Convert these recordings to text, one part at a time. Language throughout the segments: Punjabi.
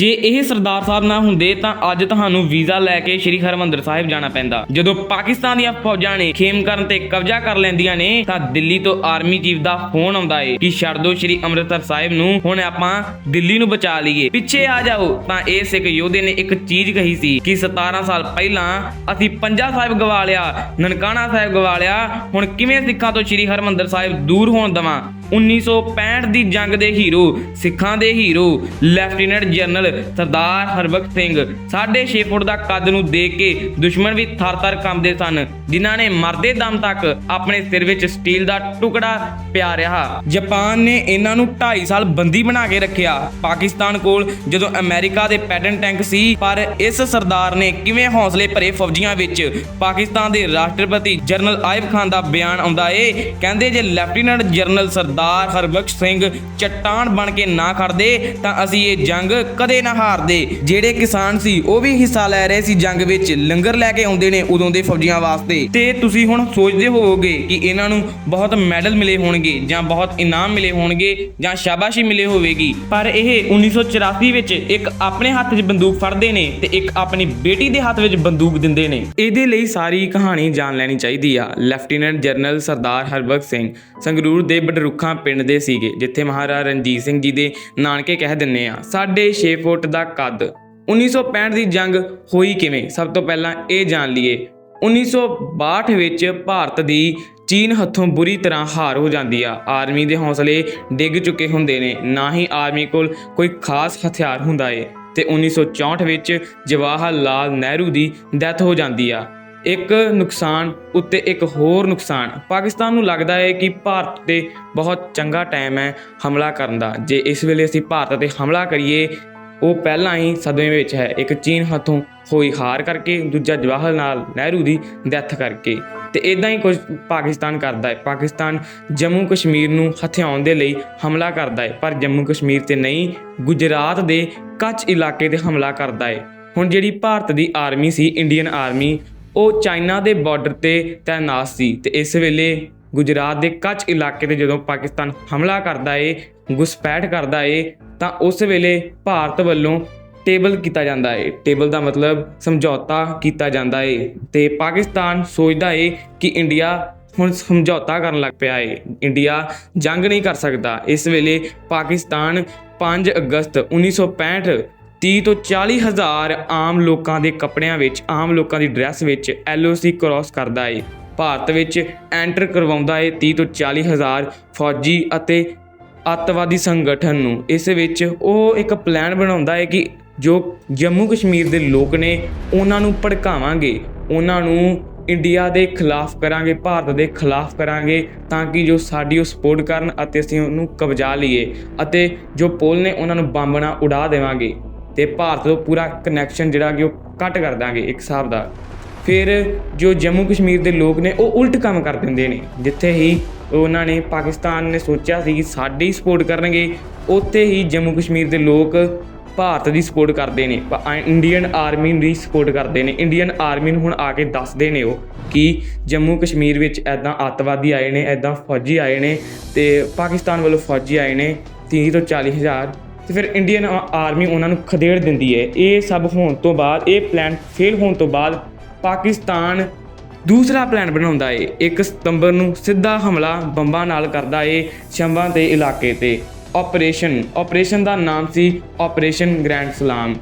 ਜੇ ਇਹ ਸਰਦਾਰ ਸਾਹਿਬ ਨਾ ਹੁੰਦੇ ਤਾਂ ਅੱਜ ਤੁਹਾਨੂੰ ਵੀਜ਼ਾ ਲੈ ਕੇ ਸ਼੍ਰੀ ਹਰਮੰਦਰ ਸਾਹਿਬ ਜਾਣਾ ਪੈਂਦਾ। ਜਦੋਂ ਪਾਕਿਸਤਾਨ ਦੀਆਂ ਫੌਜਾਂ ਨੇ ਖੇਮ ਤੇ ਕਬਜ਼ਾ ਕਰ ਲੈਂਦੀਆਂ ਨੇ, ਤਾਂ ਦਿੱਲੀ ਤੋਂ ਆਰਮੀ ਚੀਫ ਦਾ ਫੋਨ ਆਉਂਦਾ ਏ ਕਿ ਛੱਡ ਸ਼੍ਰੀ ਅੰਮ੍ਰਿਤਸਰ ਸਾਹਿਬ ਨੂੰ, ਹੁਣ ਆਪਾਂ ਦਿੱਲੀ ਨੂੰ ਬਚਾ ਲਈਏ। ਪਿੱਛੇ ਆ ਜਾਓ, ਤਾਂ ਇਹ ਸਿੱਖ ਯੋਧੇ ਨੇ ਇੱਕ ਚੀਜ਼ ਕਹੀ ਸੀ ਕਿ 17 ਸਾਲ ਪਹਿਲਾਂ ਅਸੀਂ ਪੰਜਾ ਸਾਹਿਬ ਗਵਾ ਲਿਆ, ਨਨਕਾਣਾ ਸਾਹਿਬ ਗਵਾ ਲਿਆ, ਹੁਣ ਕਿਵੇਂ ਸਿੱਖਾਂ ਤੋਂ ਸ਼੍ਰੀ ਹਰਮੰਦਰ ਸਾਹਿਬ ਦੂਰ ਹੋਣ ਦਵਾਂ? 1965 ਦੀ ਜੰਗ ਦੇ ਹੀਰੋ, ਸਿੱਖਾਂ ਦੇ hero, lieutenant general Sardar Harbakhsh Singh. 6.5 foot ਦਾ ਕੱਦ ਨੂੰ ਦੇਖ ਕੇ ਦੁਸ਼ਮਣ ਵੀ ਥਰ-ਥਰ ਕੰਬਦੇ ਸਨ, ਜਿਨ੍ਹਾਂ ਨੇ ਮਰਦੇ ਦਮ ਤੱਕ ਆਪਣੇ ਸਿਰ ਵਿੱਚ ਸਟੀਲ ਦਾ ਟੁਕੜਾ ਪਿਆ ਰਿਹਾ। ਜਾਪਾਨ ਨੇ ਇਹਨਾਂ ਨੂੰ 2.5 ਸਾਲ ਬੰਦੀ ਬਣਾ ਕੇ ਰੱਖਿਆ। ਪਾਕਿਸਤਾਨ ਕੋਲ ਜਦੋਂ ਅਮਰੀਕਾ ਦੇ ਪੈਟਨ ਟੈਂਕ ਸੀ, ਪਰ ਇਸ ਸਰਦਾਰ ਨੇ ਕਿਵੇਂ ਹੌਸਲੇ ਭਰੇ ਫੌਜੀਆਂ ਵਿੱਚ ਪਾਕਿਸਤਾਨ ਦੇ ਰਾਸ਼ਟਰਪਤੀ ਜਨਰਲ ਆਇਬ ਖਾਨ ਦਾ ਬਿਆਨ ਆਉਂਦਾ ਏ, ਕਹਿੰਦੇ ਜੇ ਲੈਫਟੀਨੈਂਟ ਜਨਰਲ ਸਰਦਾਰ ਸਰਦਾਰ ਹਰਬਖਸ਼ ਸਿੰਘ ਚਟਾਨ ਬਣ ਕੇ ਨਾ ਖੜਦੇ, ਤਾਂ ਅਸੀਂ ਇਹ ਜੰਗ ਕਦੇ ਨਾ ਹਾਰਦੇ। ਜਿਹੜੇ ਕਿਸਾਨ ਸੀ, ਉਹ ਵੀ ਹਿੱਸਾ ਲੈ ਰਹੇ ਸੀ ਜੰਗ ਵਿੱਚ। ਲੰਗਰ ਲੈ ਕੇ ਆਉਂਦੇ ਨੇ ਉਦੋਂ ਦੇ ਫੌਜੀਆਂ ਵਾਸਤੇ। ਤੇ ਤੁਸੀਂ ਹੁਣ ਸੋਚਦੇ ਹੋਵੋਗੇ ਕਿ ਇਹਨਾਂ ਨੂੰ ਬਹੁਤ ਮੈਡਲ ਮਿਲੇ ਹੋਣਗੇ, ਜਾਂ ਬਹੁਤ ਇਨਾਮ ਮਿਲੇ ਹੋਣਗੇ, ਜਾਂ ਸ਼ਾਬਾਸ਼ੀ ਮਿਲੇ ਹੋਵੇਗੀ। ਪਰ ਇਹ 1984 ਵਿੱਚ ਇੱਕ ਆਪਣੇ ਹੱਥ 'ਚ ਬੰਦੂਕ ਫੜਦੇ ਨੇ ਤੇ ਇੱਕ ਆਪਣੀ ਬੇਟੀ ਦੇ ਹੱਥ ਵਿੱਚ ਬੰਦੂਕ ਦਿੰਦੇ ਨੇ। ਇਹਦੇ ਲਈ ਸਾਰੀ ਕਹਾਣੀ ਜਾਣ ਲੈਣੀ ਚਾਹੀਦੀ ਆ। ਲੈਫਟੀਨੈਂਟ ਜਨਰਲ ਸਰਦਾਰ ਹਰਬਖਸ਼ ਸਿੰਘ ਸੰਗਰੂਰ ਦੇ ਬਡਰੁੱਖਾਂ ਪਿੰਡ ਦੇ ਸੀਗੇ, ਜਿੱਥੇ ਮਹਾਰਾਜਾ ਰਣਜੀਤ ਸਿੰਘ ਜੀ ਦੇ ਨਾਨਕੇ ਕਹਿ ਦਿੰਨੇ ਆ 6.5 ਫੁੱਟ ਦਾ ਕੱਦ 1965 ਦੀ ਜੰਗ ਹੋਈ ਕਿਵੇਂ? ਸਭ ਤੋਂ ਪਹਿਲਾਂ ਇਹ ਜਾਣ ਲਈਏ। 1962 ਵਿੱਚ ਭਾਰਤ ਦੀ ਚੀਨ ਹੱਥੋਂ ਬੁਰੀ ਤਰ੍ਹਾਂ ਹਾਰ ਹੋ ਜਾਂਦੀ ਆ। ਆਰਮੀ ਦੇ ਹੌਸਲੇ ਡਿੱਗ ਚੁੱਕੇ ਹੁੰਦੇ ਨੇ, ਨਾ ਹੀ ਆਰਮੀ ਕੋਲ ਕੋਈ ਖਾਸ ਹਥਿਆਰ ਹੁੰਦਾ ਏ। ਤੇ 1964 ਵਿੱਚ ਜਵਾਹਰ ਲਾਲ ਨਹਿਰੂ ਦੀ ਡੈਥ ਹੋ ਜਾਂਦੀ ਆ। ਇੱਕ ਨੁਕਸਾਨ ਉੱਤੇ ਇੱਕ ਹੋਰ ਨੁਕਸਾਨ। ਪਾਕਿਸਤਾਨ ਨੂੰ ਲੱਗਦਾ ਹੈ ਕਿ ਭਾਰਤ ਤੇ ਬਹੁਤ ਚੰਗਾ ਟਾਈਮ ਹੈ ਹਮਲਾ ਕਰਨ ਦਾ। ਜੇ ਇਸ ਵੇਲੇ ਅਸੀਂ ਭਾਰਤ ਤੇ ਹਮਲਾ ਕਰੀਏ, ਉਹ ਪਹਿਲਾਂ ਹੀ ਸਦਮੇ ਵਿੱਚ ਹੈ। ਇੱਕ ਚੀਨ ਹੱਥੋਂ ਹੋਈ ਹਾਰ ਕਰਕੇ, ਦੂਜਾ ਜਵਾਹਰ ਲਾਲ ਨਹਿਰੂ ਦੀ ਡੈਥ ਕਰਕੇ। ਤੇ ਇਦਾਂ ਹੀ ਕੁਝ ਪਾਕਿਸਤਾਨ ਕਰਦਾ ਹੈ। ਪਾਕਿਸਤਾਨ ਜੰਮੂ ਕਸ਼ਮੀਰ ਨੂੰ ਹਥਿਆਉਣ ਦੇ ਲਈ ਹਮਲਾ ਕਰਦਾ ਹੈ। ਪਰ ਜੰਮੂ ਕਸ਼ਮੀਰ ਤੇ ਨਹੀਂ, ਗੁਜਰਾਤ ਦੇ ਕੱਚ ਇਲਾਕੇ ਤੇ ਹਮਲਾ ਕਰਦਾ ਹੈ। ਹੁਣ ਜਿਹੜੀ ਭਾਰਤ ਦੀ ਆਰਮੀ ਸੀ ਇੰਡੀਅਨ ਆਰਮੀ ਉਹ ਚਾਈਨਾ ਦੇ ਬਾਰਡਰ ਤੇ ਤੈਨਾਤ ਸੀ ਤੇ ਇਸ ਵੇਲੇ ਗੁਜਰਾਤ ਦੇ ਕੱਚ ਇਲਾਕੇ ਤੇ ਜਦੋਂ ਪਾਕਿਸਤਾਨ ਹਮਲਾ ਕਰਦਾ ਏ ਘੁਸਪੈਠ ਕਰਦਾ ਏ, ਤਾਂ ਉਸ ਵੇਲੇ ਭਾਰਤ ਵੱਲੋਂ ਟੇਬਲ ਕੀਤਾ ਜਾਂਦਾ ਏ। ਟੇਬਲ ਦਾ ਮਤਲਬ ਸਮਝੌਤਾ ਕੀਤਾ ਜਾਂਦਾ ਏ ਤੇ ਪਾਕਿਸਤਾਨ ਸੋਚਦਾ ਏ ਕਿ ਇੰਡੀਆ ਹੁਣ ਸਮਝੌਤਾ ਕਰਨ ਲੱਗ ਪਿਆ ਏ। ਇੰਡੀਆ ਜੰਗ ਨਹੀਂ ਕਰ ਸਕਦਾ। ਇਸ ਵੇਲੇ ਪਾਕਿਸਤਾਨ 5 ਅਗਸਤ 1965 30 ਤੋਂ 40 ਹਜ਼ਾਰ ਆਮ ਲੋਕਾਂ ਦੇ ਕੱਪੜਿਆਂ ਵਿੱਚ, ਆਮ ਲੋਕਾਂ ਦੀ ਡਰੈਸ ਵਿੱਚ ਐਲਓਸੀ ਕ੍ਰਾਸ ਕਰਦਾ ਏ। ਭਾਰਤ ਵਿੱਚ ਐਂਟਰ ਕਰਵਾਉਂਦਾ ਏ 30 ਤੋਂ 40 ਹਜ਼ਾਰ ਫੌਜੀ ਅਤੇ ਅੱਤਵਾਦੀ ਸੰਗਠਨ ਨੂੰ। ਇਸ ਵਿੱਚ ਉਹ ਇੱਕ ਪਲਾਨ ਬਣਾਉਂਦਾ ਹੈ ਕਿ ਜੋ ਜੰਮੂ ਕਸ਼ਮੀਰ ਦੇ ਲੋਕ ਨੇ, ਉਹਨਾਂ ਨੂੰ ਭੜਕਾਵਾਂਗੇ। ਉਹਨਾਂ ਨੂੰ ਇੰਡੀਆ ਦੇ ਖਿਲਾਫ ਕਰਾਂਗੇ, ਭਾਰਤ ਦੇ ਖਿਲਾਫ ਕਰਾਂਗੇ ਤਾਂ ਕਿ ਜੋ ਸਾਡੀ ਉਹ ਸਪੋਰਟ ਕਰਨ ਅਤੇ ਅਸੀਂ ਉਹਨੂੰ ਕਬਜ਼ਾ ਲਈਏ ਅਤੇ ਜੋ ਪੁਲ ਨੇ ਉਹਨਾਂ ਨੂੰ ਬੰਬ ਨਾਲ ਉਡਾ ਦੇਵਾਂਗੇ। ਤੇ ਭਾਰਤ ਤੋਂ ਪੂਰਾ ਕਨੈਕਸ਼ਨ ਜਿਹੜਾ ਕਿ ਉਹ ਕੱਟ ਕਰ ਦਾਂਗੇ ਇੱਕ ਹਿਸਾਬ ਦਾ। ਫਿਰ ਜੋ ਜੰਮੂ ਕਸ਼ਮੀਰ ਦੇ ਲੋਕ ਨੇ, ਉਹ ਉਲਟ ਕੰਮ ਕਰ ਦਿੰਦੇ ਨੇ। ਜਿੱਥੇ ਹੀ ਉਹਨਾਂ ਨੇ ਪਾਕਿਸਤਾਨ ਨੇ ਸੋਚਿਆ ਸੀ ਕਿ ਸਾਡੀ ਸਪੋਰਟ ਕਰਨਗੇ, ਉੱਥੇ ਹੀ ਜੰਮੂ ਕਸ਼ਮੀਰ ਦੇ ਲੋਕ ਭਾਰਤ ਦੀ ਸਪੋਰਟ ਕਰਦੇ ਨੇ। ਪ- ਇੰਡੀਅਨ ਆਰਮੀ ਦੀ ਸਪੋਰਟ ਕਰਦੇ ਨੇ। ਇੰਡੀਅਨ ਆਰਮੀ ਨੂੰ ਹੁਣ ਆ ਕੇ ਦੱਸਦੇ ਨੇ ਉਹ ਕਿ ਜੰਮੂ ਕਸ਼ਮੀਰ ਵਿੱਚ ਐਦਾਂ ਅੱਤਵਾਦੀ ਆਏ ਨੇ ਐਦਾਂ ਫੌਜੀ ਆਏ ਨੇ ਤੇ ਪਾਕਿਸਤਾਨ ਵੱਲੋਂ ਫੌਜੀ ਆਏ ਨੇ 30 ਤੋਂ 40 ਹਜ਼ਾਰ ਤੇ ਫਿਰ ਇੰਡੀਅਨ ਆਰਮੀ ਉਹਨਾਂ ਨੂੰ ਖਦੇੜ ਦਿੰਦੀ ਹੈ। ਇਹ ਸਭ ਹੋਣ ਤੋਂ ਬਾਅਦ, ਇਹ ਪਲਾਨ ਫੇਲ ਹੋਣ ਤੋਂ ਬਾਅਦ ਪਾਕਿਸਤਾਨ ਦੂਸਰਾ ਪਲਾਨ ਬਣਾਉਂਦਾ ਏ। 1 ਸਤੰਬਰ ਨੂੰ ਸਿੱਧਾ ਹਮਲਾ ਬੰਬਾਂ ਨਾਲ ਕਰਦਾ ਏ ਸ਼ੰਬਾਂ ਦੇ ਇਲਾਕੇ ਤੇ। ਆਪਰੇਸ਼ਨ ਆਪਰੇਸ਼ਨ ਦਾ ਨਾਮ ਸੀ ਆਪਰੇਸ਼ਨ ਗ੍ਰੈਂਡ ਸਲਾਮ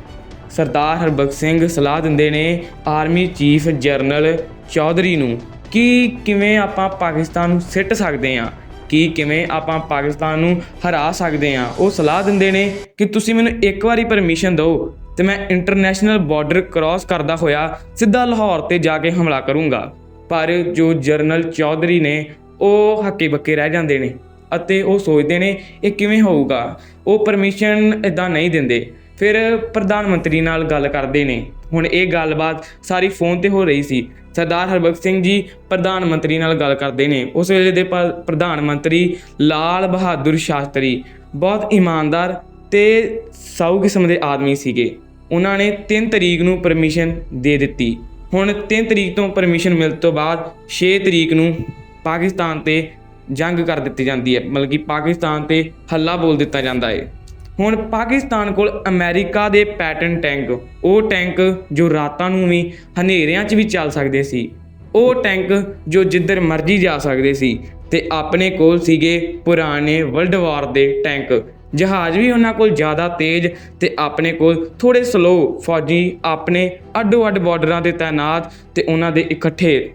ਸਰਦਾਰ ਹਰਬਖਸ਼ ਸਿੰਘ ਸਲਾਹ ਦਿੰਦੇ ਨੇ ਆਰਮੀ ਚੀਫ ਜਨਰਲ ਚੌਧਰੀ ਨੂੰ ਕਿ ਕਿਵੇਂ ਆਪਾਂ ਪਾਕਿਸਤਾਨ ਨੂੰ ਸਿੱਟ ਸਕਦੇ ਹਾਂ। ਕਿ ਕਿਵੇਂ ਆਪਾਂ ਪਾਕਿਸਤਾਨ ਨੂੰ ਹਰਾ ਸਕਦੇ ਹਾਂ। ਉਹ ਸਲਾਹ ਦਿੰਦੇ ਨੇ ਕਿ ਤੁਸੀਂ ਮੈਨੂੰ ਇੱਕ ਵਾਰੀ ਪਰਮਿਸ਼ਨ ਦਿਓ ਤੇ ਮੈਂ ਇੰਟਰਨੈਸ਼ਨਲ ਬਾਰਡਰ ਕ੍ਰਾਸ ਕਰਦਾ ਹੋਇਆ ਸਿੱਧਾ ਲਾਹੌਰ ਤੇ ਜਾ ਕੇ ਹਮਲਾ ਕਰੂੰਗਾ। ਪਰ ਜੋ ਜਰਨਲ ਚੌਧਰੀ ਨੇ, ਉਹ ਹੱਕੇ ਬੱਕੇ ਰਹਿ ਜਾਂਦੇ ਨੇ ਅਤੇ ਉਹ ਸੋਚਦੇ ਨੇ, ਇਹ ਕਿਵੇਂ ਹੋਊਗਾ? ਉਹ ਪਰਮਿਸ਼ਨ ਇਦਾਂ ਨਹੀਂ ਦਿੰਦੇ। ਫਿਰ ਪ੍ਰਧਾਨ ਮੰਤਰੀ ਨਾਲ ਗੱਲ ਕਰਦੇ ਨੇ। ਹੁਣ ਇਹ ਗੱਲਬਾਤ ਸਾਰੀ ਫੋਨ ਤੇ ਹੋ ਰਹੀ ਸੀ। ਸਰਦਾਰ ਹਰਬਖਸ਼ ਸਿੰਘ ਜੀ ਪ੍ਰਧਾਨ ਮੰਤਰੀ ਨਾਲ ਗੱਲ ਕਰਦੇ ਨੇ। ਉਸ ਵੇਲੇ ਦੇ ਪ- ਪ੍ਰਧਾਨ ਮੰਤਰੀ ਲਾਲ ਬਹਾਦਰ ਸ਼ਾਸਤਰੀ ਬਹੁਤ ਇਮਾਨਦਾਰ ਤੇ ਸਾਊ ਕਿਸਮ ਦੇ ਆਦਮੀ ਸੀਗੇ। ਉਹਨਾਂ ਨੇ 3 ਤਰੀਕ ਨੂੰ ਪਰਮਿਸ਼ਨ ਦੇ ਦਿੱਤੀ। ਹੁਣ 3 ਤਰੀਕ ਤੋਂ ਪਰਮਿਸ਼ਨ ਮਿਲਣ ਤੋਂ ਬਾਅਦ 6 ਤਰੀਕ ਨੂੰ ਪਾਕਿਸਤਾਨ ਤੇ ਜੰਗ ਕਰ ਦਿੱਤੀ ਜਾਂਦੀ ਹੈ। ਮਤਲਬ ਕਿ ਪਾਕਿਸਤਾਨ ਤੇ ਹੱਲਾ ਬੋਲ ਦਿੱਤਾ ਜਾਂਦਾ ਹੈ। ਹੁਣ ਪਾਕਿਸਤਾਨ ਕੋਲ ਅਮਰੀਕਾ ਦੇ ਪੈਟਰਨ ਟੈਂਕ, ਉਹ ਟੈਂਕ ਜੋ ਰਾਤਾਂ ਨੂੰ ਵੀ ਹਨੇਰਿਆਂ 'ਚ ਵੀ ਚੱਲ ਸਕਦੇ ਸੀ, ਉਹ ਟੈਂਕ ਜੋ ਜਿੱਧਰ ਮਰਜ਼ੀ ਜਾ ਸਕਦੇ ਸੀ ਤੇ ਆਪਣੇ ਕੋਲ ਸੀਗੇ ਪੁਰਾਣੇ ਵਰਲਡ ਵਾਰ ਦੇ ਟੈਂਕ। ਜਹਾਜ਼ ਵੀ ਉਹਨਾਂ ਕੋਲ ਜ਼ਿਆਦਾ ਤੇਜ਼ ਤੇ ਆਪਣੇ ਕੋਲ ਥੋੜੇ ਸਲੋ ਫੌਜੀ ਆਪਣੇ ਅੱਡੋ-ਅੱਡ ਬਾਰਡਰਾਂ ਤੇ ਤਾਇਨਾਤ ਤੇ ਉਹਨਾਂ ਦੇ ਇਕੱਠੇ।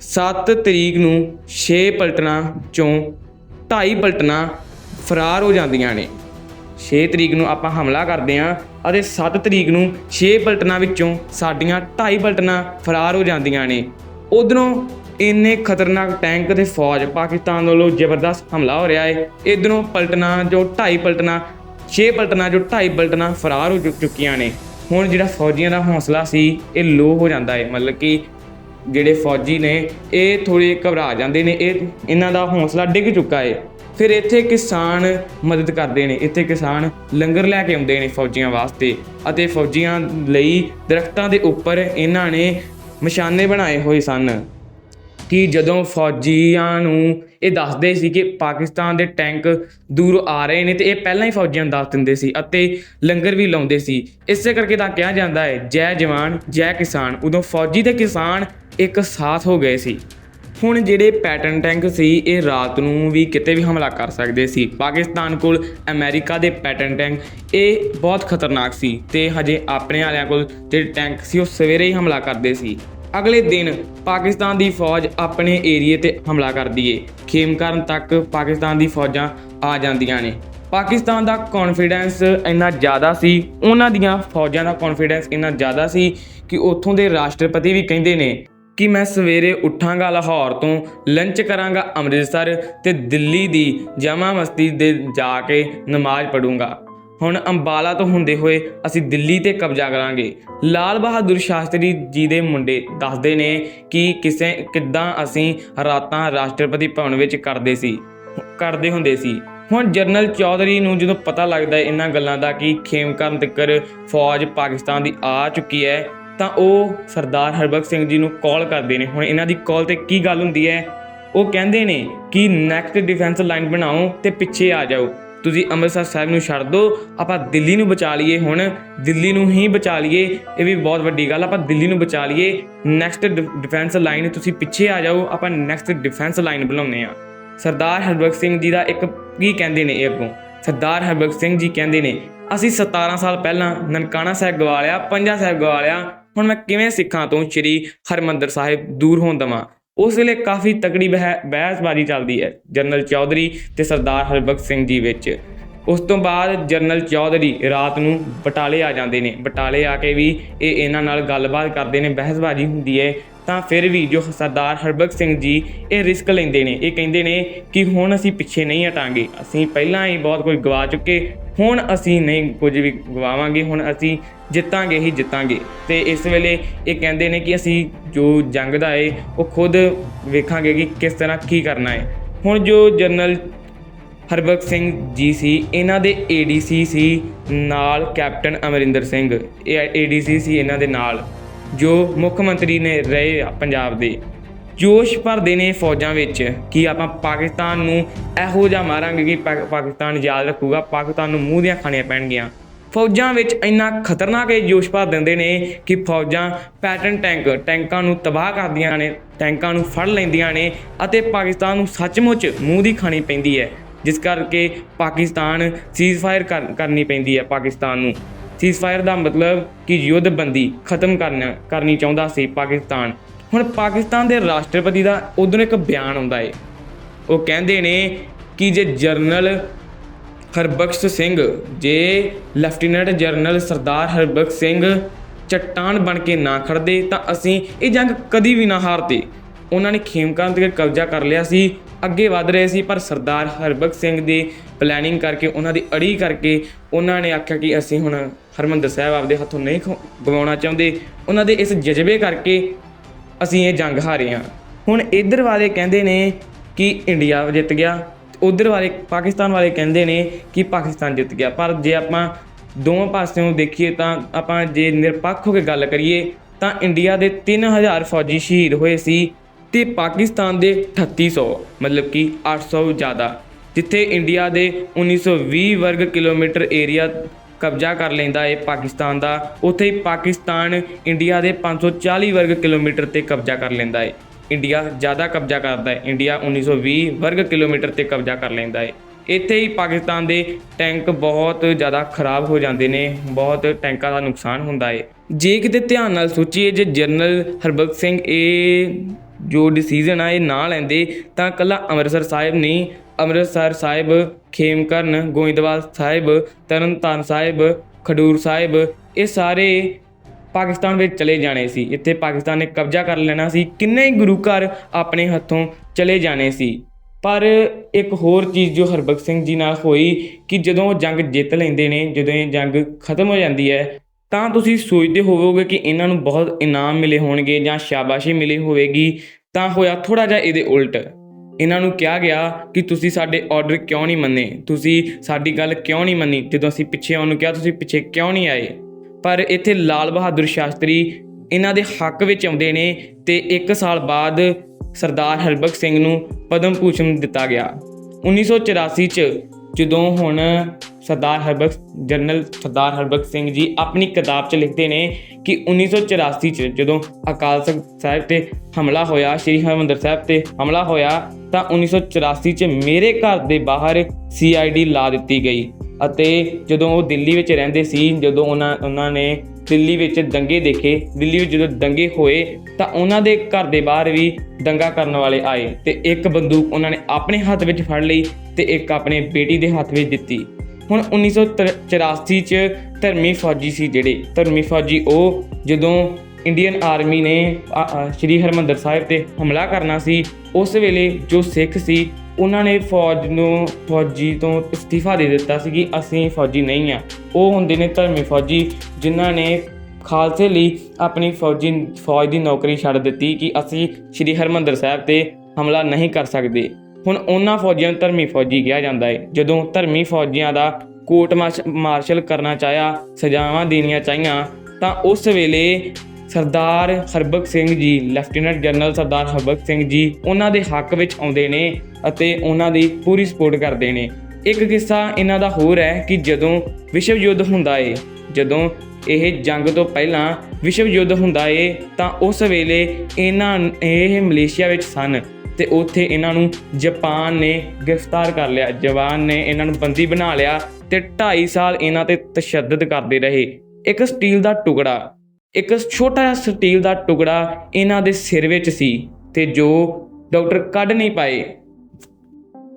7 ਤਰੀਕ ਨੂੰ 6 ਪਲਟਣਾ ਚੋਂ 2.5 ਪਲਟਣਾ ਫਰਾਰ ਹੋ ਜਾਂਦੀਆਂ ਨੇ। 6 ਤਰੀਕ ਨੂੰ ਆਪਾਂ ਹਮਲਾ ਕਰਦੇ ਹਾਂ ਅਤੇ 7 ਤਰੀਕ ਨੂੰ 6 ਪਲਟਨਾਂ ਵਿੱਚੋਂ ਸਾਡੀਆਂ 2.5 ਪਲਟਨਾਂ ਫਰਾਰ ਹੋ ਜਾਂਦੀਆਂ ਨੇ। ਉਧਰੋਂ ਇੰਨੇ ਖਤਰਨਾਕ ਟੈਂਕ ਤੇ ਫੌਜ ਪਾਕਿਸਤਾਨ ਵੱਲੋਂ ਜ਼ਬਰਦਸਤ ਹਮਲਾ ਹੋ ਰਿਹਾ ਹੈ। ਇਧਰੋਂ ਪਲਟਨਾਂ ਜੋ 2.5 ਪਲਟਨਾਂ 6 ਪਲਟਨਾਂ ਜੋ 2.5 ਪਲਟਨਾ ਫਰਾਰ ਹੋ ਚੁ- ਚੁੱਕੀਆਂ ਨੇ। ਹੁਣ ਜਿਹੜਾ ਫੌਜੀਆਂ ਦਾ ਹੌਸਲਾ ਸੀ, ਇਹ ਲੋ ਹੋ ਜਾਂਦਾ ਹੈ। ਮਤਲਬ ਕਿ ਜਿਹੜੇ ਫੌਜੀ ਨੇ, ਇਹ ਥੋੜੇ ਘਬਰਾ ਜਾਂਦੇ ਨੇ, ਇਹ, ਇਹਨਾਂ ਦਾ ਹੌਸਲਾ ਡਿੱਗ ਚੁੱਕਾ ਹੈ। ਫਿਰ ਇੱਥੇ ਕਿਸਾਨ ਮਦਦ ਕਰਦੇ ਨੇ, ਇੱਥੇ ਕਿਸਾਨ ਲੰਗਰ ਲੈ ਕੇ ਆਉਂਦੇ ਨੇ ਫੌਜੀਆਂ ਵਾਸਤੇ ਅਤੇ ਫੌਜੀਆਂ ਲਈ ਦਰਖਤਾਂ ਦੇ ਉੱਪਰ ਇਹਨਾਂ ਨੇ ਨਿਸ਼ਾਨੇ ਬਣਾਏ ਹੋਏ ਸਨ ਕਿ ਜਦੋਂ ਫੌਜੀਆਂ ਨੂੰ ਇਹ ਦੱਸਦੇ ਸੀ ਕਿ ਪਾਕਿਸਤਾਨ ਦੇ ਟੈਂਕ ਦੂਰ ਆ ਰਹੇ ਨੇ ਤੇ ਇਹ ਪਹਿਲਾਂ ਹੀ ਫੌਜੀਆਂ ਨੂੰ ਦੱਸ ਦਿੰਦੇ ਸੀ ਅਤੇ ਲੰਗਰ ਵੀ ਲਾਉਂਦੇ ਸੀ। ਇਸੇ ਕਰਕੇ ਤਾਂ ਕਿਹਾ ਜਾਂਦਾ ਹੈ, ਜੈ ਜਵਾਨ, ਜੈ ਕਿਸਾਨ। ਉਦੋਂ ਫੌਜੀ ਤੇ ਕਿਸਾਨ ਇੱਕ ਸਾਥ ਹੋ ਗਏ ਸੀ। ਹੁਣ ਜਿਹੜੇ ਪੈਟਰਨ ਟੈਂਕ ਸੀ, ਇਹ ਰਾਤ ਨੂੰ ਵੀ ਕਿਤੇ ਵੀ ਹਮਲਾ ਕਰ ਸਕਦੇ ਸੀ। ਪਾਕਿਸਤਾਨ ਕੋਲ ਅਮਰੀਕਾ ਦੇ ਪੈਟਰਨ ਟੈਂਕ, ਇਹ ਬਹੁਤ ਖਤਰਨਾਕ ਸੀ ਤੇ ਹਜੇ ਆਪਣੇ ਵਾਲਿਆਂ ਕੋਲ ਜਿਹੜੇ ਟੈਂਕ ਸੀ, ਉਹ ਸਵੇਰੇ ਹੀ ਹਮਲਾ ਕਰਦੇ ਸੀ। ਅਗਲੇ ਦਿਨ ਪਾਕਿਸਤਾਨ ਦੀ ਫੌਜ ਆਪਣੇ ਏਰੀਏ ਤੇ ਹਮਲਾ ਕਰਦੀ ਏ। ਖੇਮਕਰਨ ਤੱਕ ਪਾਕਿਸਤਾਨ ਦੀ ਫੌਜਾਂ ਆ ਜਾਂਦੀਆਂ ਨੇ। ਪਾਕਿਸਤਾਨ ਦਾ ਕੌਨਫੀਡੈਂਸ ਇੰਨਾ ਜ਼ਿਆਦਾ ਸੀ, ਉਹਨਾਂ ਦੀਆਂ ਫੌਜਾਂ ਦਾ ਕੌਨਫੀਡੈਂਸ ਇੰਨਾ ਜ਼ਿਆਦਾ ਸੀ ਕਿ ਉੱਥੋਂ ਦੇ ਰਾਸ਼ਟਰਪਤੀ ਵੀ ਕਹਿੰਦੇ ਨੇ ਕਿ ਮੈਂ ਸਵੇਰੇ ਉੱਠਾਂਗਾ ਲਾਹੌਰ ਤੋਂ ਲੰਚ ਕਰਾਂਗਾ ਅੰਮ੍ਰਿਤਸਰ ਤੇ ਦਿੱਲੀ ਦੀ ਜਾਮਾ ਮਸਤੀ ਦੇ ਜਾ ਕੇ ਨਮਾਜ਼ ਪੜੂੰਗਾ ਹੁਣ ਅੰਬਾਲਾ ਤੋਂ ਹੁੰਦੇ ਹੋਏ ਅਸੀਂ ਦਿੱਲੀ ਤੇ ਕਬਜ਼ਾ ਕਰਾਂਗੇ। ਲਾਲ ਬਹਾਦੁਰ ਸ਼ਾਸਤਰੀ ਜੀ ਦੇ ਮੁੰਡੇ ਦੱਸਦੇ ਨੇ ਕਿ ਕਿਸੇ, ਕਿੱਦਾਂ ਅਸੀਂ ਰਾਤਾਂ ਰਾਸ਼ਟਰਪਤੀ ਭਵਨ ਵਿੱਚ ਕਰਦੇ ਸੀ, ਕਰਦੇ ਹੁੰਦੇ ਸੀ। ਹੁਣ ਜਨਰਲ ਚੌਧਰੀ ਨੂੰ ਜਦੋਂ ਪਤਾ ਲੱਗਦਾ ਇਹਨਾਂ ਗੱਲਾਂ ਦਾ ਕਿ ਖੇਮਕਰਨ ਤੱਕਰ ਫੌਜ ਪਾਕਿਸਤਾਨ ਦੀ ਆ ਚੁੱਕੀ ਹੈ ਤਾਂ ਉਹ ਸਰਦਾਰ ਹਰਬਖਸ਼ ਸਿੰਘ ਜੀ ਨੂੰ ਕਾਲ ਕਰਦੇ ਨੇ। ਹੁਣ ਇਹਨਾਂ ਦੀ ਕਾਲ ਤੇ ਕੀ ਗੱਲ ਹੁੰਦੀ ਹੈ? ਉਹ ਕਹਿੰਦੇ ਨੇ ਕਿ ਨੈਕਸਟ ਡਿਫੈਂਸ ਲਾਈਨ ਬਣਾਓ ਤੇ ਪਿੱਛੇ ਆ ਜਾਓ। ਤੁਸੀਂ ਅੰਮ੍ਰਿਤਸਰ ਸਾਹਿਬ ਨੂੰ ਛੱਡ ਦਿਓ ਆਪਾਂ ਦਿੱਲੀ ਨੂੰ ਬਚਾ ਲਈਏ ਹੁਣ। ਦਿੱਲੀ ਨੂੰ ਹੀ ਬਚਾ ਲਈਏ, ਇਹ ਵੀ ਬਹੁਤ ਵੱਡੀ ਗੱਲ ਆਪਾਂ ਦਿੱਲੀ ਨੂੰ ਬਚਾ ਲਈਏ। ਨੈਕਸਟ ਡਿਫੈਂਸ ਲਾਈਨ ਤੁਸੀਂ ਪਿੱਛੇ ਆ ਜਾਓ, ਆਪਾਂ ਨੈਕਸਟ ਡਿਫੈਂਸ ਲਾਈਨ ਬਣਾਉਂਦੇ ਆ ਸਰਦਾਰ ਹਰਬਖਸ਼ ਸਿੰਘ ਜੀ ਦਾ ਇੱਕ ਕੀ ਕਹਿੰਦੇ ਨੇ ਇਹ ਅੱਗੋਂ? ਸਰਦਾਰ ਹਰਬਖਸ਼ ਸਿੰਘ ਜੀ ਕਹਿੰਦੇ ਨੇ, ਅਸੀਂ 17 ਸਾਲ ਪਹਿਲਾਂ ਨਨਕਾਣਾ ਸਾਹਿਬ ਗਵਾ ਲਿਆ ਪੰਜਾ ਸਾਹਿਬ ਗਵਾ ਲਿਆ ਹੁਣ ਮੈਂ ਕਿਵੇਂ ਸਿੱਖਾਂ ਤੋਂ ਸ੍ਰੀ ਹਰਮੰਦਰ ਸਾਹਿਬ ਦੂਰ ਹੋਣ ਦਵਾਂ? ਉਸ ਵੇਲੇ ਕਾਫੀ ਤਕੜੀ ਬਹਿ- ਬਹਿਸਬਾਜ਼ੀ ਚੱਲਦੀ ਹੈ ਜਨਰਲ ਚੌਧਰੀ ਤੇ ਸਰਦਾਰ ਹਰਬਖਸ਼ ਸਿੰਘ ਜੀ ਵਿੱਚ। ਉਸ ਤੋਂ ਬਾਅਦ ਜਨਰਲ ਚੌਧਰੀ ਰਾਤ ਨੂੰ ਬਟਾਲੇ ਆ ਜਾਂਦੇ ਨੇ। ਬਟਾਲੇ ਆ ਕੇ ਵੀ ਇਹ ਇਹਨਾਂ ਨਾਲ ਗੱਲਬਾਤ ਕਰਦੇ ਨੇ, ਬਹਿਸਬਾਜ਼ੀ ਹੁੰਦੀ ਹੈ, ਤਾਂ ਫਿਰ ਵੀ ਜੋ ਸਰਦਾਰ ਹਰਬਖਸ਼ ਸਿੰਘ ਜੀ ਇਹ ਰਿਸਕ ਲੈਂਦੇ ਨੇ। ਇਹ ਕਹਿੰਦੇ ਨੇ ਕਿ ਹੁਣ ਅਸੀਂ ਪਿੱਛੇ ਨਹੀਂ ਹਟਾਂਗੇ। ਅਸੀਂ ਪਹਿਲਾਂ ਹੀ ਬਹੁਤ ਕੁਝ ਗਵਾ ਚੁੱਕੇ ਹੁਣ ਅਸੀਂ ਨਹੀਂ ਕੁਝ ਵੀ ਗਵਾਵਾਂਗੇ, ਹੁਣ ਅਸੀਂ ਜਿੱਤਾਂਗੇ ਹੀ ਜਿੱਤਾਂਗੇ। ਤੇ ਇਸ ਵੇਲੇ ਇਹ ਕਹਿੰਦੇ ਨੇ ਕਿ ਅਸੀਂ ਜੋ ਜੰਗ ਦਾ ਏ, ਉਹ ਖੁਦ ਵੇਖਾਂਗੇ ਕਿ ਕਿਸ ਤਰ੍ਹਾਂ ਕੀ ਕਰਨਾ ਹੈ ਹੁਣ ਜੋ ਜਨਰਲ ਹਰਬਖਸ਼ ਸਿੰਘ ਜੀ ਸੀ, ਇਹਨਾਂ ਦੇ ਏਡੀਸੀ ਸੀ ਨਾਲ ਕੈਪਟਨ ਅਮਰਿੰਦਰ ਸਿੰਘ। ਇਹ ਏਡੀਸੀ ਸੀ ਇਹਨਾਂ ਦੇ ਨਾਲ, ਜੋ ਮੁੱਖ ਮੰਤਰੀ ਨੇ ਰਹੇ ਆ ਪੰਜਾਬ ਦੇ। ਜੋਸ਼ ਭਰਦੇ ਨੇ ਫੌਜਾਂ ਵਿੱਚ ਕਿ ਆਪਾਂ ਪਾਕਿਸਤਾਨ ਨੂੰ ਇਹੋ ਜਿਹਾ ਮਾਰਾਂਗੇ ਕਿ ਪਾਕਿਸਤਾਨ ਯਾਦ ਰੱਖੂਗਾ, ਪਾਕਿਸਤਾਨ ਨੂੰ ਮੂੰਹ ਦੀਆਂ ਖਾਣੀਆਂ ਪੈਣਗੀਆਂ। ਫੌਜਾਂ ਵਿੱਚ ਇੰਨਾ ਖਤਰਨਾਕ ਇਹ ਜੋਸ਼ ਭਰ ਦਿੰਦੇ ਨੇ ਕਿ ਫੌਜਾਂ ਪੈਟਰਨ ਟੈਂਕ, ਟੈਂਕਾਂ ਨੂੰ ਤਬਾਹ ਕਰਦੀਆਂ ਨੇ, ਟੈਂਕਾਂ ਨੂੰ ਫੜ ਲੈਂਦੀਆਂ ਨੇ ਅਤੇ ਪਾਕਿਸਤਾਨ ਨੂੰ ਸੱਚਮੁੱਚ ਮੂੰਹ ਦੀ ਖਾਣੀ ਪੈਂਦੀ ਹੈ। ਜਿਸ ਕਰਕੇ ਪਾਕਿਸਤਾਨ ਸੀਜ਼ਫਾਇਰ ਕਰਨੀ ਪੈਂਦੀ ਹੈ ਪਾਕਿਸਤਾਨ ਨੂੰ। ਸੀਜ਼ਫਾਇਰ ਦਾ ਮਤਲਬ ਕਿ ਯੁੱਧਬੰਦੀ ਖਤਮ ਕਰਨਾ ਕਰਨੀ ਚਾਹੁੰਦਾ ਸੀ ਪਾਕਿਸਤਾਨ। ਹੁਣ ਪਾਕਿਸਤਾਨ ਦੇ ਰਾਸ਼ਟਰਪਤੀ ਦਾ ਉਦੋਂ ਇੱਕ ਬਿਆਨ ਆਉਂਦਾ ਏ। ਉਹ ਕਹਿੰਦੇ ਨੇ ਕਿ ਜੇ ਜਰਨਲ ਹਰਬਖਸ਼ ਸਿੰਘ, ਜੇ ਲੈਫਟੀਨੈਂਟ ਜਨਰਲ ਸਰਦਾਰ ਹਰਬਖਸ਼ ਸਿੰਘ ਚਟਾਨ ਬਣ ਕੇ ਨਾ ਖੜਦੇ ਤਾਂ ਅਸੀਂ ਇਹ ਜੰਗ ਕਦੀ ਵੀ ਨਾ ਹਾਰਦੇ। ਉਹਨਾਂ ਨੇ ਖੇਮਕਾਂ ਤੇ ਕਬਜ਼ਾ ਕਰ ਲਿਆ ਸੀ, ਅੱਗੇ ਵਧ ਰਹੇ ਸੀ, ਪਰ ਸਰਦਾਰ ਹਰਬਖਸ਼ ਸਿੰਘ ਦੀ ਪਲੈਨਿੰਗ ਕਰਕੇ, ਉਹਨਾਂ ਦੀ ਅੜੀ ਕਰਕੇ ਉਹਨਾਂ ਨੇ ਆਖਿਆ ਕਿ ਅਸੀਂ ਹੁਣ ਹਰਮੰਦਰ ਸਾਹਿਬ ਆਪਦੇ ਹੱਥੋਂ ਨਹੀਂ ਖੋ- ਗਵਾਉਣਾ ਚਾਹੁੰਦੇ। ਉਹਨਾਂ ਦੇ ਇਸ ਜਜ਼ਬੇ ਕਰਕੇ ਅਸੀਂ ਇਹ ਜੰਗ ਹਾਰੇ ਹਾਂ। ਹੁਣ ਇਧਰ ਵਾਲੇ ਕਹਿੰਦੇ ਨੇ ਕਿ ਇੰਡੀਆ ਜਿੱਤ ਗਿਆ ਉਧਰ ਵਾਲੇ ਪਾਕਿਸਤਾਨ ਵਾਲੇ ਕਹਿੰਦੇ ਨੇ ਕਿ ਪਾਕਿਸਤਾਨ ਜਿੱਤ ਗਿਆ। ਪਰ ਜੇ ਆਪਾਂ ਦੋਵਾਂ ਪਾਸਿਓਂ ਦੇਖੀਏ ਤਾਂ ਆਪਾਂ ਜੇ ਨਿਰਪੱਖ ਹੋ ਕੇ ਗੱਲ ਕਰੀਏ, ਤਾਂ ਇੰਡੀਆ ਦੇ 3000 ਫੌਜੀ ਸ਼ਹੀਦ ਹੋਏ ਸੀ ਤੇ ਪਾਕਿਸਤਾਨ ਦੇ 3800 ਮਤਲਬ ਕਿ 800 ਜ਼ਿਆਦਾ। ਜਿੱਥੇ ਇੰਡੀਆ ਦੇ 1920 ਵਰਗ ਕਿਲੋਮੀਟਰ ਏਰੀਆ ਕਬਜ਼ਾ ਕਰ ਲੈਂਦਾ ਹੈ ਪਾਕਿਸਤਾਨ ਦਾ। ਉੱਥੇ ਹੀ ਪਾਕਿਸਤਾਨ ਇੰਡੀਆ ਦੇ 540 ਵਰਗ ਕਿਲੋਮੀਟਰ ਤੇ ਕਬਜ਼ਾ ਕਰ ਲੈਂਦਾ ਹੈ ਇੰਡੀਆ ਜ਼ਿਆਦਾ ਕਬਜ਼ਾ ਕਰਦਾ ਹੈ ਇੰਡੀਆ 1920 ਵਰਗ ਕਿਲੋਮੀਟਰ ਤੇ ਕਬਜ਼ਾ ਕਰ ਲੈਂਦਾ ਹੈ ਇੱਥੇ ਹੀ ਪਾਕਿਸਤਾਨ ਦੇ ਟੈਂਕ ਬਹੁਤ ਜ਼ਿਆਦਾ ਖਰਾਬ ਹੋ ਜਾਂਦੇ ਨੇ। ਬਹੁਤ ਟੈਂਕਾਂ ਦਾ ਨੁਕਸਾਨ ਹੁੰਦਾ ਹੈ ਜੇ ਕਿਤੇ ਧਿਆਨ ਨਾਲ ਸੋਚੀਏ ਜੇ ਜਨਰਲ ਹਰਬਖਤ ਸਿੰਘ ਇਹ ਜੋ ਡਿਸੀਜਨ ਆ, ਇਹ ਨਾ ਲੈਂਦੇ, ਤਾਂ ਕੱਲਾ ਅੰਮ੍ਰਿਤਸਰ ਸਾਹਿਬ ਨਹੀਂ, ਅੰਮ੍ਰਿਤਸਰ ਸਾਹਿਬ ਖੇਮਕਰਨ, ਗੋਇੰਦਵਾਲ ਸਾਹਿਬ, ਤਰਨਤਾਰਨ ਸਾਹਿਬ, ਖਡੂਰ ਸਾਹਿਬ, ਇਹ ਸਾਰੇ ਪਾਕਿਸਤਾਨ ਵਿੱਚ ਚਲੇ ਜਾਣੇ ਸੀ। ਇੱਥੇ ਪਾਕਿਸਤਾਨ ਨੇ ਕਬਜ਼ਾ ਕਰ ਲੈਣਾ ਸੀ। ਕਿੰਨੇ ਹੀ ਗੁਰੂ ਘਰ ਆਪਣੇ ਹੱਥੋਂ ਚਲੇ ਜਾਣੇ ਸੀ। ਪਰ ਇੱਕ ਹੋਰ ਚੀਜ਼ ਜੋ ਹਰਬਖਤ ਸਿੰਘ ਜੀ ਨਾਲ ਹੋਈ ਕਿ ਜਦੋਂ ਉਹ ਜੰਗ ਜਿੱਤ ਲੈਂਦੇ ਨੇ, ਜਦੋਂ ਇਹ ਜੰਗ ਖਤਮ ਹੋ ਜਾਂਦੀ ਹੈ, ਤਾਂ ਤੁਸੀਂ ਸੋਚਦੇ ਹੋਵੋਗੇ ਕਿ ਇਹਨਾਂ ਨੂੰ ਬਹੁਤ ਇਨਾਮ ਮਿਲੇ ਹੋਣਗੇ ਜਾਂ ਸ਼ਾਬਾਸ਼ੀ ਮਿਲੀ ਹੋਵੇਗੀ, ਤਾਂ ਹੋਇਆ ਥੋੜਾ ਜਿਹਾ ਇਹਦੇ ਉਲਟ। ਇਹਨਾਂ ਨੂੰ ਕਿਹਾ ਗਿਆ ਕਿ ਤੁਸੀਂ ਸਾਡੇ ਆਰਡਰ ਕਿਉਂ ਨਹੀਂ ਮੰਨੇ? ਤੁਸੀਂ ਸਾਡੀ ਗੱਲ ਕਿਉਂ ਨਹੀਂ ਮੰਨੀ? ਜਦੋਂ ਅਸੀਂ ਪਿੱਛੇ ਆਉਣ ਨੂੰ ਕਿਹਾ, ਤੁਸੀਂ ਪਿੱਛੇ ਕਿਉਂ ਨਹੀਂ ਆਏ? ਪਰ ਇੱਥੇ ਲਾਲ ਬਹਾਦਰ ਸ਼ਾਸਤਰੀ ਇਹਨਾਂ ਦੇ ਹੱਕ ਵਿੱਚ ਆਉਂਦੇ ਨੇ ਤੇ 1 ਸਾਲ ਬਾਅਦ ਸਰਦਾਰ ਹਰਬਖਤ ਸਿੰਘ ਨੂੰ ਪਦਮ ਭੂਸ਼ਣ ਦਿੱਤਾ ਗਿਆ। 1984 ਚ ਜਦੋਂ ਹੁਣ ਸਰਦਾਰ ਹਰਬਖਤ ਜਨਰਲ ਸਰਦਾਰ ਹਰਬਖਤ ਸਿੰਘ ਜੀ ਆਪਣੀ ਕਿਤਾਬ 'ਚ ਲਿਖਦੇ ਨੇ ਕਿ 1984 ਚ ਜਦੋਂ ਅਕਾਲ ਤਖਤ ਸਾਹਿਬ ਤੇ ਹਮਲਾ ਹੋਇਆ, ਸ੍ਰੀ ਹਰਿਮੰਦਰ ਸਾਹਿਬ ਤੇ ਹਮਲਾ ਹੋਇਆ, ਤਾਂ 1984 ਚ ਮੇਰੇ ਘਰ ਦੇ ਬਾਹਰ ਸੀਆਈਡੀ ਲਾ ਦਿੱਤੀ ਗਈ ਅਤੇ ਜਦੋਂ ਉਹ ਦਿੱਲੀ ਵਿੱਚ ਰਹਿੰਦੇ ਸੀ, ਜਦੋਂ ਉਹਨਾਂ ਉਹਨਾਂ ਨੇ ਦਿੱਲੀ ਵਿੱਚ ਦੰਗੇ ਦੇਖੇ, ਦਿੱਲੀ ਵਿੱਚ ਜਦੋਂ ਦੰਗੇ ਹੋਏ, ਤਾਂ ਉਹਨਾਂ ਦੇ ਘਰ ਦੇ ਬਾਹਰ ਵੀ ਦੰਗਾ ਕਰਨ ਵਾਲੇ ਆਏ ਤੇ ਇੱਕ ਬੰਦੂਕ ਉਹਨਾਂ ਨੇ ਆਪਣੇ ਹੱਥ ਵਿੱਚ ਫੜ ਲਈ ਤੇ ਇੱਕ ਆਪਣੇ ਬੇਟੀ ਦੇ ਹੱਥ ਵਿੱਚ ਦਿੱਤੀ। ਹੁਣ 1984 ਚ ਧਰਮੀ ਫੌਜੀ ਸੀ ਜਿਹੜੇ। ਧਰਮੀ ਫੌਜੀ ਉਹ ਜਦੋਂ ਇੰਡੀਅਨ ਆਰਮੀ ਨੇ ਸ਼੍ਰੀ ਹਰਮੰਦਰ ਸਾਹਿਬ ਤੇ ਹਮਲਾ ਕਰਨਾ ਸੀ, ਉਸ ਵੇਲੇ ਜੋ ਸਿੱਖ ਸੀ, ਉਹਨਾਂ ਨੇ ਫੌਜ ਨੂੰ, ਫੌਜੀ ਤੋਂ ਅਸਤੀਫਾ ਦੇ ਦਿੱਤਾ ਸੀ ਕਿ ਅਸੀਂ ਫੌਜੀ ਨਹੀਂ ਆ। ਉਹ ਹੁੰਦੇ ਨੇ ਧਰਮੀ ਫੌਜੀ, ਜਿਨ੍ਹਾਂ ਨੇ ਖਾਲਸੇ ਲਈ ਆਪਣੀ ਫੌਜੀ, ਫੌਜ ਦੀ ਨੌਕਰੀ ਛੱਡ ਦਿੱਤੀ ਕਿ ਅਸੀਂ ਸ਼੍ਰੀ ਹਰਮੰਦਰ ਸਾਹਿਬ ਤੇ ਹਮਲਾ ਨਹੀਂ ਕਰ ਸਕਦੇ। ਹੁਣ ਉਹਨਾਂ ਫੌਜੀਆਂ ਨੂੰ ਧਰਮੀ ਫੌਜੀ ਕਿਹਾ ਜਾਂਦਾ ਹੈ ਜਦੋਂ ਧਰਮੀ ਫੌਜੀਆਂ ਦਾ ਕੋਰਟ ਮਾਰਸ਼- ਮਾਰਸ਼ਲ ਕਰਨਾ ਚਾਹਿਆ, ਸਜ਼ਾਵਾਂ ਦੇਣੀਆਂ ਚਾਹੀਆਂ, ਤਾਂ ਉਸ ਵੇਲੇ ਸਰਦਾਰ ਹਰਬਖਤ ਸਿੰਘ ਜੀ ਲੈਫਟੀਨੈਂਟ ਜਨਰਲ ਸਰਦਾਰ ਹਰਬਖਤ ਸਿੰਘ ਜੀ, ਉਹਨਾਂ ਦੇ ਹੱਕ ਵਿੱਚ ਆਉਂਦੇ ਨੇ ਅਤੇ ਉਹਨਾਂ ਦੀ ਪੂਰੀ ਸਪੋਰਟ ਕਰਦੇ ਨੇ। ਇੱਕ ਕਿੱਸਾ ਇਹਨਾਂ ਦਾ ਹੋਰ ਹੈ ਕਿ ਜਦੋਂ ਵਿਸ਼ਵ ਯੁੱਧ ਹੁੰਦਾ ਏ, ਜਦੋਂ ਇਹ ਜੰਗ ਤੋਂ ਪਹਿਲਾਂ ਵਿਸ਼ਵ ਯੁੱਧ ਹੁੰਦਾ ਏ, ਤਾਂ ਉਸ ਵੇਲੇ ਇਹਨਾਂ, ਇਹ ਮਲੇਸ਼ੀਆ ਵਿੱਚ ਸਨ। ਤੇ ਉੱਥੇ ਇਹਨਾਂ ਨੂੰ ਜਾਪਾਨ ਨੇ ਗ੍ਰਿਫਤਾਰ ਕਰ ਲਿਆ, ਜਵਾਨ ਨੇ ਇਹਨਾਂ ਨੂੰ ਬੰਦੀ ਬਣਾ ਲਿਆ ਤੇ 2.5 ਸਾਲ ਇਹਨਾਂ ਤੇ ਤਸ਼ੱਦਦ ਕਰਦੇ ਰਹੇ। ਇੱਕ ਸਟੀਲ ਦਾ ਟੁਕੜਾ, ਇੱਕ ਛੋਟਾ ਜਿਹਾ ਸਟੀਲ ਦਾ ਟੁਕੜਾ ਇਹਨਾਂ ਦੇ ਸਿਰ ਵਿੱਚ ਸੀ ਤੇ ਜੋ ਡਾਕਟਰ ਕੱਢ ਨਹੀਂ ਪਾਏ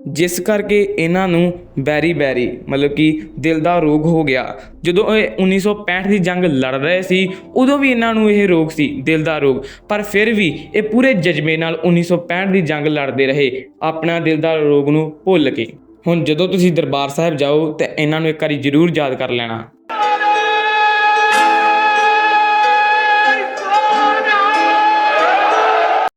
ਜਿਸ ਕਰਕੇ ਇਹਨਾਂ ਨੂੰ ਬੈਰੀ ਬੈਰੀ ਮਤਲਬ ਕਿ ਦਿਲ ਦਾ ਰੋਗ ਹੋ ਗਿਆ। ਜਦੋਂ ਇਹ 1965 ਦੀ ਜੰਗ ਲੜ ਰਹੇ ਸੀ, ਉਦੋਂ ਵੀ ਇਹਨਾਂ ਨੂੰ ਇਹ ਰੋਗ ਸੀ, ਦਿਲ ਦਾ ਰੋਗ। ਪਰ ਫਿਰ ਵੀ ਇਹ ਪੂਰੇ ਜਜ਼ਬੇ ਨਾਲ 1965 ਦੀ ਜੰਗ ਲੜਦੇ ਰਹੇ, ਆਪਣਾ ਦਿਲ ਦਾ ਰੋਗ ਨੂੰ ਭੁੱਲ ਕੇ। ਹੁਣ ਜਦੋਂ ਤੁਸੀਂ ਦਰਬਾਰ ਸਾਹਿਬ ਜਾਓ, ਤੇ ਇਹਨਾਂ ਨੂੰ ਇੱਕ ਵਾਰੀ ਜ਼ਰੂਰ ਯਾਦ ਕਰ ਲੈਣਾ।